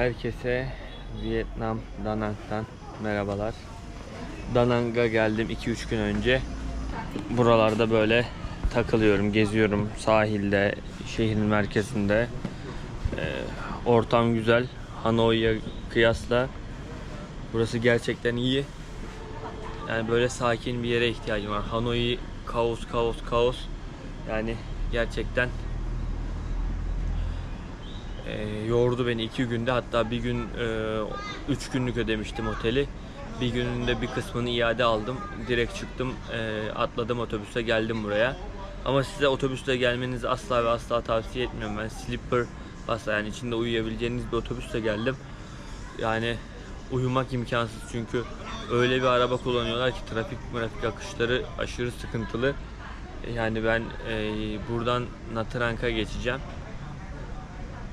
Herkese Vietnam Danang'dan merhabalar. Danang'a geldim 2-3 gün önce. Buralarda böyle takılıyorum, geziyorum sahilde, şehrin merkezinde. Ee, ortam güzel. Hanoi'ye kıyasla burası gerçekten iyi. Yani böyle sakin bir yere ihtiyacım var. Hanoi kaos kaos kaos. Yani gerçekten e, yordu beni iki günde hatta bir gün e, üç günlük ödemiştim oteli. Bir gününde bir kısmını iade aldım. Direkt çıktım, e, atladım otobüse geldim buraya. Ama size otobüsle gelmenizi asla ve asla tavsiye etmiyorum. Ben sleeper basa yani içinde uyuyabileceğiniz bir otobüsle geldim. Yani uyumak imkansız çünkü öyle bir araba kullanıyorlar ki trafik trafik akışları aşırı sıkıntılı. Yani ben e, buradan Natrank'a geçeceğim.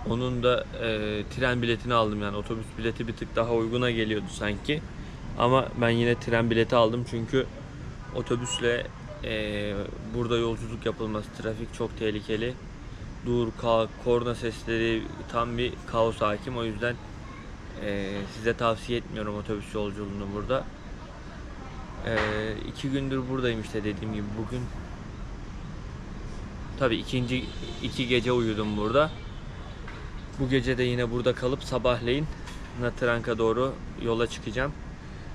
Onun da e, tren biletini aldım yani otobüs bileti bir tık daha uyguna geliyordu sanki. Ama ben yine tren bileti aldım çünkü otobüsle e, burada yolculuk yapılması trafik çok tehlikeli. Dur, kalk, korna sesleri tam bir kaos hakim o yüzden e, size tavsiye etmiyorum otobüs yolculuğunu burada. E, iki gündür buradayım işte dediğim gibi bugün Tabii ikinci iki gece uyudum burada. Bu gece de yine burada kalıp sabahleyin Natrank'a doğru yola çıkacağım.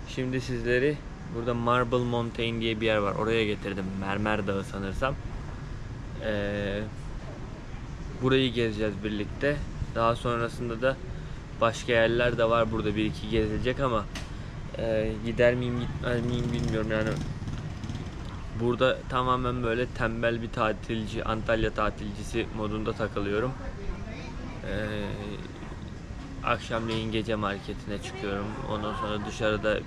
Şimdi sizleri burada Marble Mountain diye bir yer var. Oraya getirdim. Mermer Dağı sanırsam. Ee, burayı gezeceğiz birlikte. Daha sonrasında da başka yerler de var burada bir iki gezilecek ama e, gider miyim gitmez miyim bilmiyorum yani Burada tamamen böyle tembel bir tatilci, Antalya tatilcisi modunda takılıyorum. Ee, akşamleyin gece marketine çıkıyorum. Ondan sonra dışarıda e,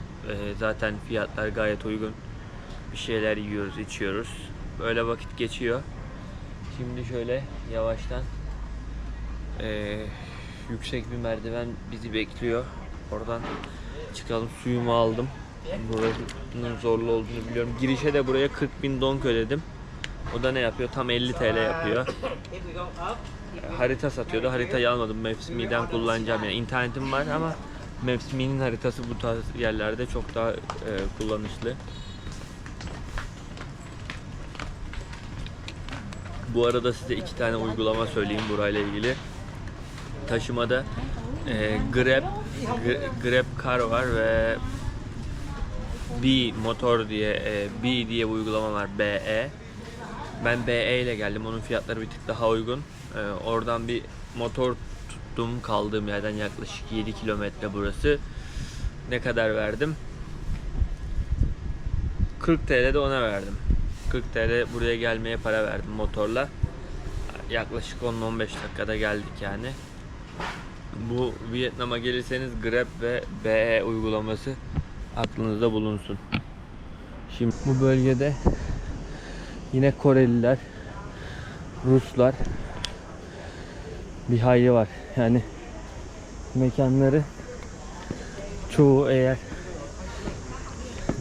zaten fiyatlar gayet uygun. Bir şeyler yiyoruz, içiyoruz. Böyle vakit geçiyor. Şimdi şöyle yavaştan e, yüksek bir merdiven bizi bekliyor. Oradan çıkalım. Suyumu aldım. Buranın zorlu olduğunu biliyorum. Girişe de buraya 40 bin donk ödedim. O da ne yapıyor? Tam 50 TL yapıyor. Harita satıyordu. Haritayı almadım. Maps.me'den kullanacağım. Yani internetim var ama Maps.me'nin haritası bu tarz yerlerde çok daha e, kullanışlı. Bu arada size iki tane uygulama söyleyeyim burayla ilgili. Taşımada e, Grab Grab Car var ve B motor diye e, B diye bir uygulama var BE. Ben BE ile geldim. Onun fiyatları bir tık daha uygun. E, oradan bir motor tuttum kaldığım yerden yaklaşık 7 kilometre burası. Ne kadar verdim? 40 TL de ona verdim. 40 TL buraya gelmeye para verdim motorla. Yaklaşık 10-15 dakikada geldik yani. Bu Vietnam'a gelirseniz Grab ve BE uygulaması aklınızda bulunsun. Şimdi bu bölgede yine Koreliler, Ruslar bir hayli var. Yani mekanları çoğu eğer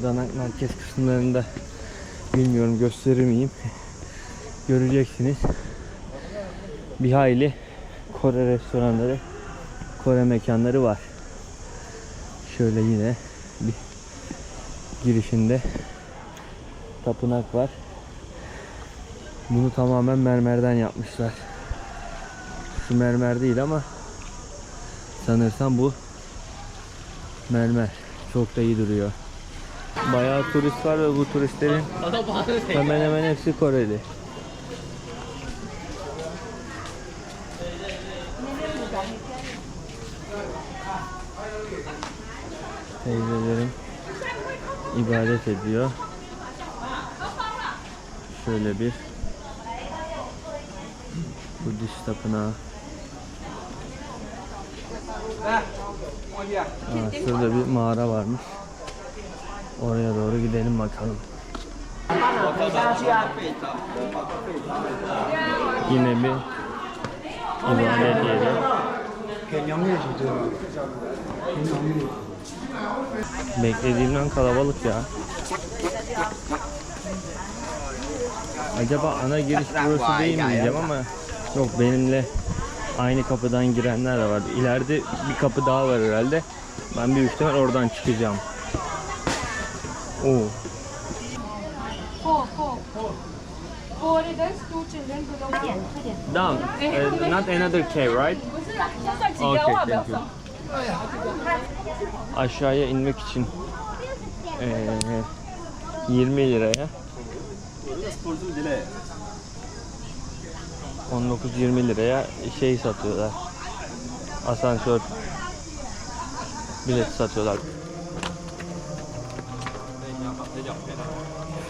Danak merkez kısımlarında bilmiyorum gösterir miyim göreceksiniz. Bir hayli Kore restoranları, Kore mekanları var. Şöyle yine bir girişinde tapınak var. Bunu tamamen mermerden yapmışlar. Şu mermer değil ama sanırsam bu mermer. Çok da iyi duruyor. Bayağı turist var ve bu turistlerin hemen hemen hepsi Koreli. Teyzelerim ibadet ediyor. Şöyle bir Budist tapınağı. Aa, şurada bir mağara varmış. Oraya doğru gidelim bakalım. Yine bir ibadet yeri. Beklediğimden kalabalık ya. Acaba ana giriş burası değil mi diyeceğim ama yok benimle Aynı kapıdan girenler de var. İleride bir kapı daha var herhalde. Ben büyük ihtimal oradan çıkacağım. Oo. Four, four. Four adults, two children below. Down. Uh, not another cave, right? Okay, thank you. Aşağıya inmek için eee 20 liraya 19-20 liraya şey satıyorlar. Asansör bilet satıyorlar.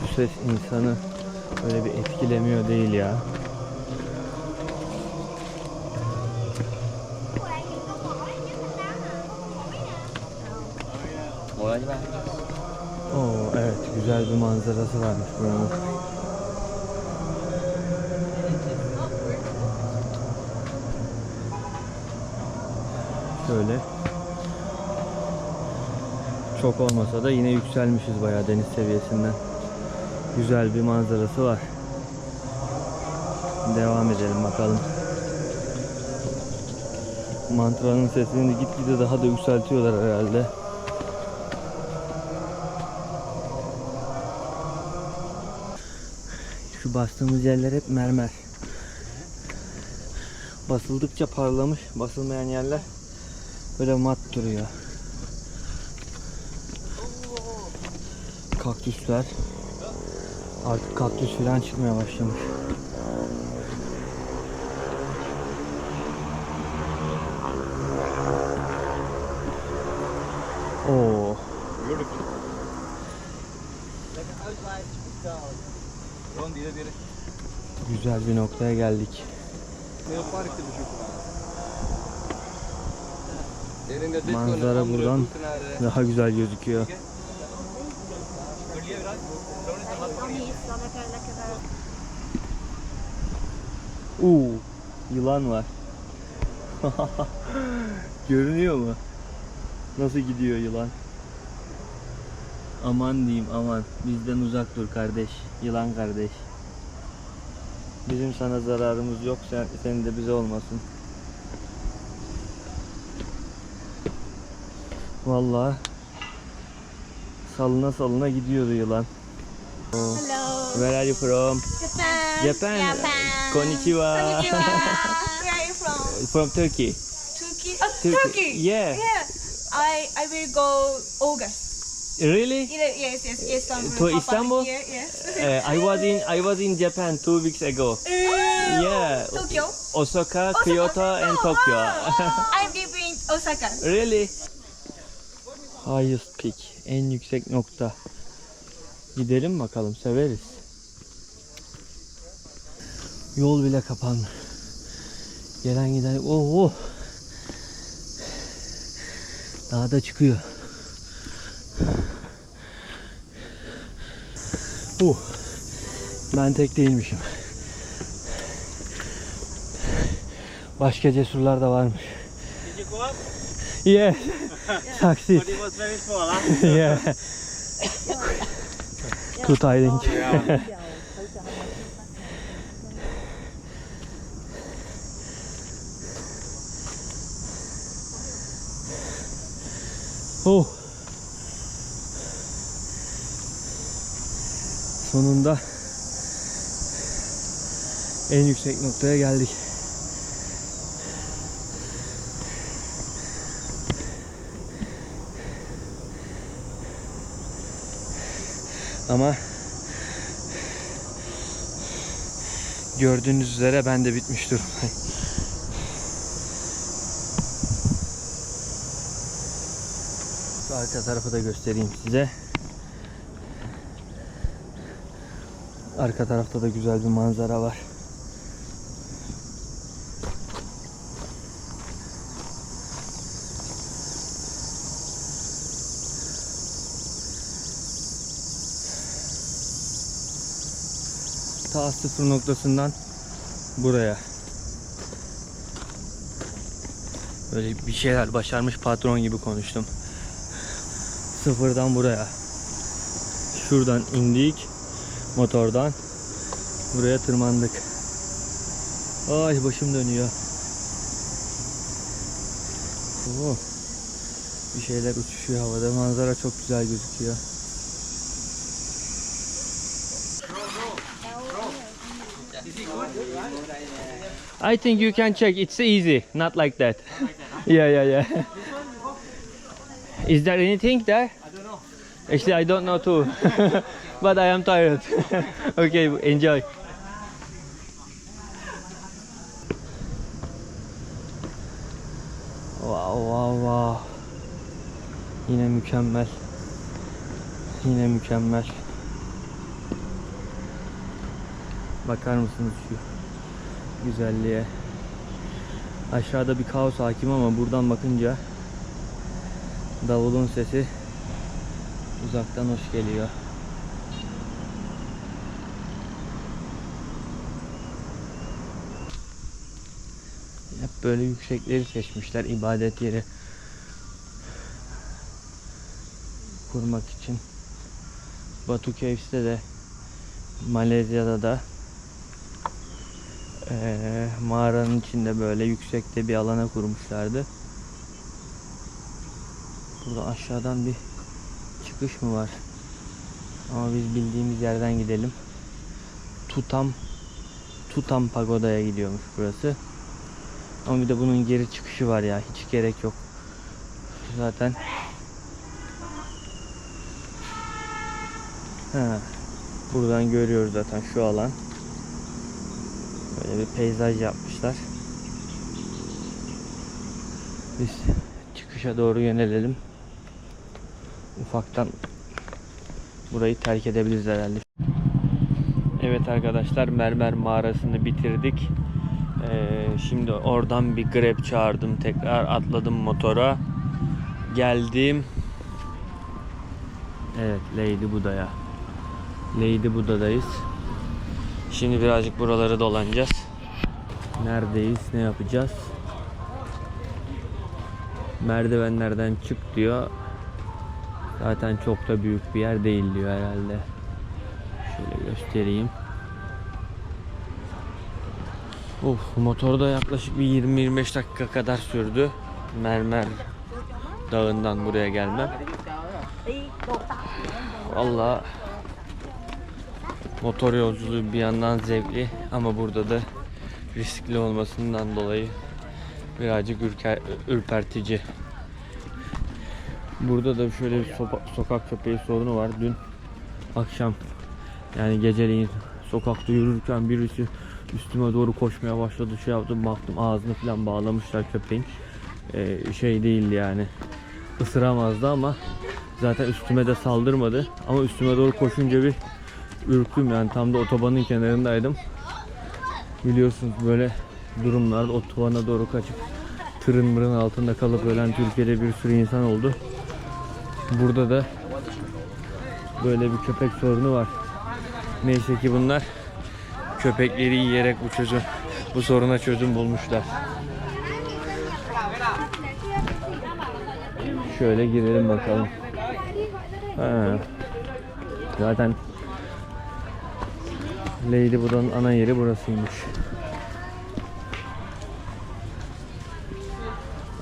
Şu ses insanı öyle bir etkilemiyor değil ya. Oo evet güzel bir manzarası varmış buranın. Şöyle. Çok olmasa da yine yükselmişiz bayağı deniz seviyesinden. Güzel bir manzarası var. Devam edelim bakalım. Mantranın sesini gitgide daha da yükseltiyorlar herhalde. Şu bastığımız yerler hep mermer. Basıldıkça parlamış, basılmayan yerler böyle mat duruyor. Kaktüsler artık kaktüs falan çıkmaya başlamış. Oo. Güzel bir noktaya geldik. Manzara buradan daha güzel gözüküyor. Uuu yılan var. Görünüyor mu? Nasıl gidiyor yılan? Aman diyeyim aman. Bizden uzak dur kardeş. Yılan kardeş. Bizim sana zararımız yok. Sen, senin de bize olmasın. Vallahi salına salına gidiyordu yılan. Hello. Where are you from? Japan. Japan. Japan. Konnichiwa. Konnichiwa. Where are you from? From Turkey. Turkey. Oh, Turkey. Turkey. Yeah. Yeah. I I will go August. Really? Yes, yes, Istanbul. To Papa Istanbul? Here, yes. Uh, I was in I was in Japan two weeks ago. Yeah. Tokyo. Osaka, Kyoto, and Tokyo. I live in Osaka. really? Highest peak, en yüksek nokta. Gidelim bakalım, severiz. Yol bile kapanmış. Gelen giden, oh oh. Daha da çıkıyor. Uh. Ben tek değilmişim. Başka cesurlar da varmış. You go up? Yes. Succeed. But it was very small, huh? yeah. Too tiring. oh. Sonunda en yüksek noktaya geldik. Ama gördüğünüz üzere ben de bitmiş durumdayım. Şu arka tarafı da göstereyim size. Arka tarafta da güzel bir manzara var. Ta sıfır noktasından buraya. Böyle bir şeyler başarmış patron gibi konuştum. Sıfırdan buraya. Şuradan indik motordan. Buraya tırmandık. Ay başım dönüyor. Oo. Bir şeyler uçuşuyor havada. Manzara çok güzel gözüküyor. I think you can check. It's easy, not like that. yeah, yeah, yeah. Is there anything there? I don't know. Actually, I don't know too. but I am tired. okay, enjoy. Wow, wow, wow. Yine mükemmel. Yine mükemmel. Bakar mısınız şu güzelliğe? Aşağıda bir kaos hakim ama buradan bakınca davulun sesi uzaktan hoş geliyor. Hep böyle yüksekleri seçmişler ibadet yeri kurmak için. Batu Caves'te de Malezya'da da eee, mağaranın içinde böyle yüksekte bir alana kurmuşlardı. Burada aşağıdan bir çıkış mı var? Ama biz bildiğimiz yerden gidelim. Tutam Tutam Pagoda'ya gidiyormuş burası. Ama bir de bunun geri çıkışı var ya. Hiç gerek yok. Zaten Ha, buradan görüyoruz zaten şu alan. Böyle bir peyzaj yapmışlar. Biz çıkışa doğru yönelelim. Ufaktan burayı terk edebiliriz herhalde. Evet arkadaşlar mermer mağarasını bitirdik. Ee, şimdi oradan bir grab çağırdım. Tekrar atladım motora. Geldim. Evet Lady Buda'ya. Lady Buda'dayız. Şimdi birazcık buraları dolanacağız. Neredeyiz? Ne yapacağız? Merdivenlerden çık diyor. Zaten çok da büyük bir yer değil diyor herhalde. Şöyle göstereyim. Of motorda yaklaşık bir 20-25 dakika kadar sürdü. Mermer dağından buraya gelmem. Valla motor yolculuğu bir yandan zevkli ama burada da riskli olmasından dolayı birazcık ürker, ürpertici. Burada da şöyle bir sopa- sokak köpeği sorunu var. Dün akşam yani geceleyin sokakta yürürken birisi üstüme doğru koşmaya başladı. Şey yaptım baktım ağzını falan bağlamışlar köpeğin. Ee, şey değildi yani. Isıramazdı ama zaten üstüme de saldırmadı. Ama üstüme doğru koşunca bir ürktüm yani tam da otobanın kenarındaydım. Biliyorsunuz böyle durumlarda otobana doğru kaçıp tırın mırın altında kalıp ölen Türkiye'de bir sürü insan oldu. Burada da böyle bir köpek sorunu var. Neyse ki bunlar köpekleri yiyerek bu çözüm bu soruna çözüm bulmuşlar. Şöyle girelim bakalım. Ha. Zaten Lady Buda'nın ana yeri burasıymış.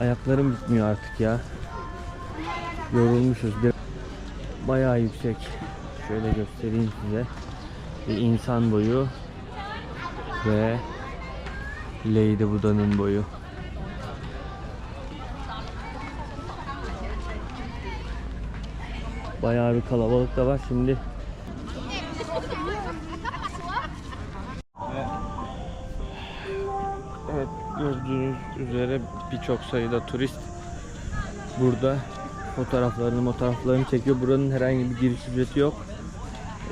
Ayaklarım bitmiyor artık ya. Yorulmuşuz. Bir bayağı yüksek. Şöyle göstereyim size. Bir insan boyu ve Lady Buda'nın boyu. Bayağı bir kalabalık da var şimdi. Gördüğünüz üzere birçok sayıda turist burada fotoğraflarını fotoğraflarını çekiyor. Buranın herhangi bir giriş ücreti yok.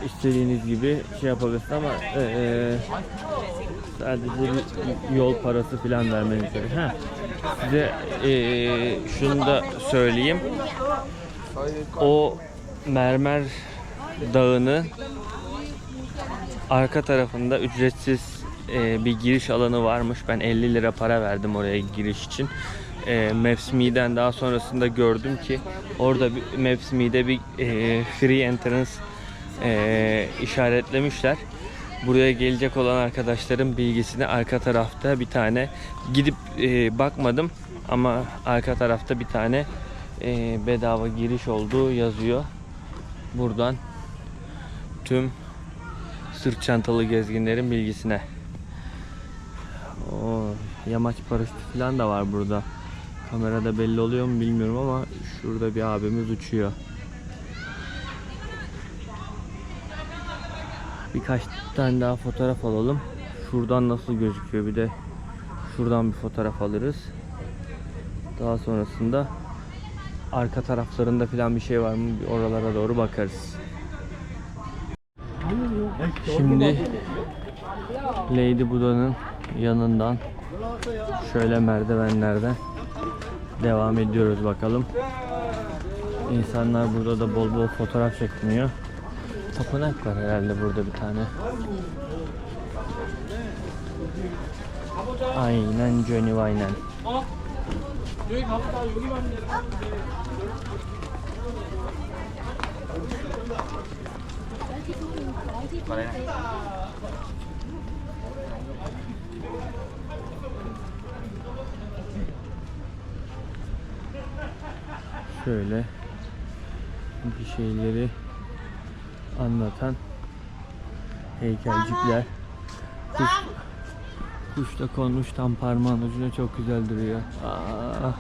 İstediğiniz gibi şey yapabilirsiniz ama eee, sadece bir yol parası falan vermeniz gerekiyor. Size eee, şunu da söyleyeyim. O mermer dağını arka tarafında ücretsiz e, bir giriş alanı varmış. Ben 50 lira para verdim oraya giriş için. E, Maps.me'den daha sonrasında gördüm ki orada bir, Maps.me'de bir e, free entrance e, işaretlemişler. Buraya gelecek olan arkadaşların bilgisini arka tarafta bir tane gidip e, bakmadım Ama arka tarafta bir tane e, bedava giriş olduğu yazıyor. Buradan tüm sırt çantalı gezginlerin bilgisine. O yamaç paraşütü falan da var burada. Kamerada belli oluyor mu bilmiyorum ama şurada bir abimiz uçuyor. Birkaç tane daha fotoğraf alalım. Şuradan nasıl gözüküyor bir de şuradan bir fotoğraf alırız. Daha sonrasında arka taraflarında falan bir şey var mı oralara doğru bakarız. Şimdi Lady Buda'nın yanından şöyle merdivenlerden devam ediyoruz bakalım. İnsanlar burada da bol bol fotoğraf çekmiyor. Tapınak var herhalde burada bir tane. Aynen Johnny aynen. Şöyle bir şeyleri anlatan heykelcikler. Kuş, kuş da konmuş tam parmağın ucuna çok güzel duruyor. Aa.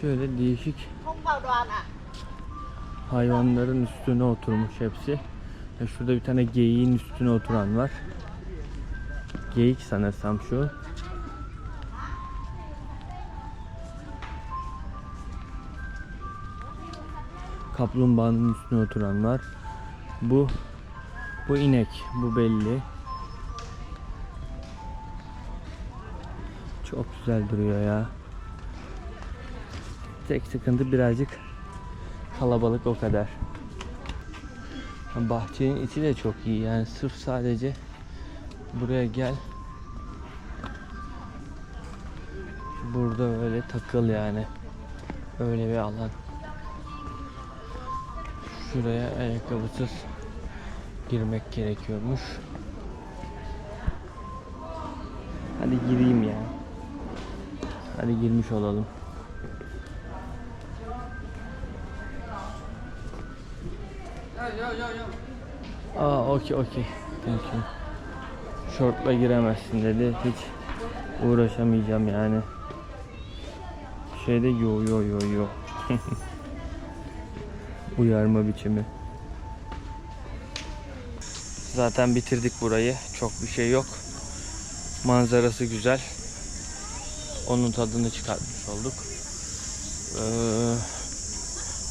Şöyle değişik hayvanların üstüne oturmuş hepsi. Ya şurada bir tane geyiğin üstüne oturan var. Geyik sanırsam şu. Kaplumbağanın üstüne oturan var. Bu bu inek, bu belli. Çok güzel duruyor ya. Tek sıkıntı birazcık kalabalık o kadar. Bahçenin içi de çok iyi yani sırf sadece buraya gel. Burada öyle takıl yani. Öyle bir alan. Şuraya ayakkabısız girmek gerekiyormuş. Hadi gireyim ya. Hadi girmiş olalım. Aa okey okey. Thank you. Şortla giremezsin dedi. Hiç uğraşamayacağım yani. Şeyde yo yo yo yo. Uyarma biçimi. Zaten bitirdik burayı. Çok bir şey yok. Manzarası güzel. Onun tadını çıkartmış olduk. Ee,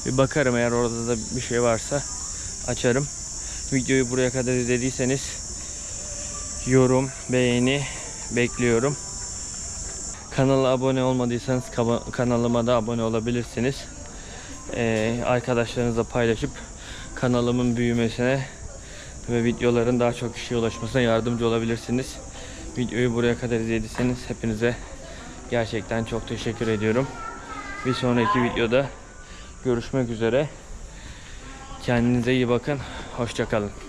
bir bakarım eğer orada da bir şey varsa açarım. Videoyu buraya kadar izlediyseniz yorum, beğeni bekliyorum. Kanala abone olmadıysanız kanalıma da abone olabilirsiniz. Ee, arkadaşlarınızla paylaşıp kanalımın büyümesine ve videoların daha çok kişiye ulaşmasına yardımcı olabilirsiniz. Videoyu buraya kadar izlediyseniz hepinize gerçekten çok teşekkür ediyorum. Bir sonraki videoda görüşmek üzere. Kendinize iyi bakın. Hoşçakalın.